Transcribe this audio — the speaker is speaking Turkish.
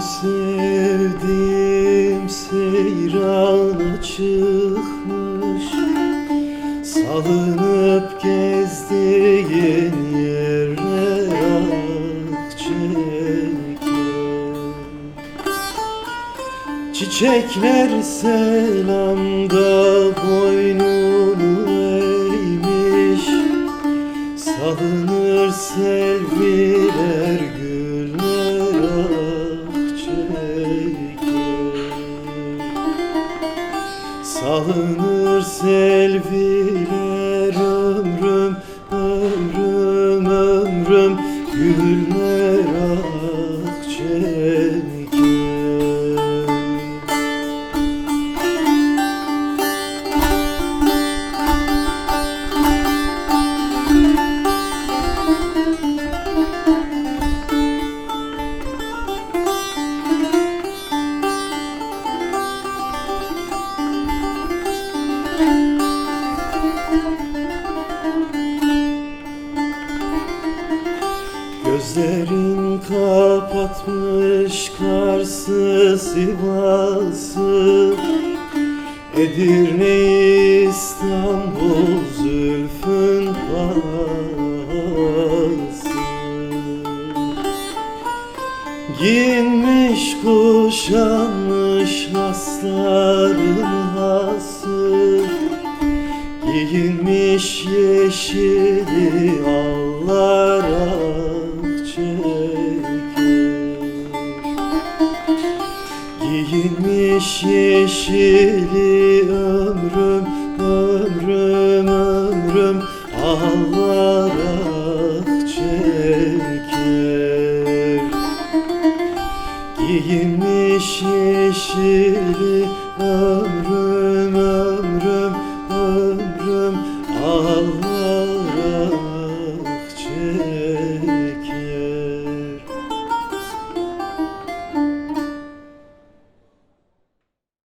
sevdim seyrana çıkmış Salınıp gezdiğin yerler ah çeker Çiçekler selamda boynunu eğmiş. Salınır selviler güller Salınır selviler ömrüm ömrüm ömrüm. Güller Gözlerin kapatmış Kars'ı Sivas'ı Edirne İstanbul Zülfün Pası Giyinmiş kuşanmış hasların hası. Giyinmiş yeşili allar Giyinmiş yeşili ömrüm ömrüm ömrüm. Ağlarak ah çeker Giyinmiş yeşili ömrüm ömrüm ömrüm. Ağlarak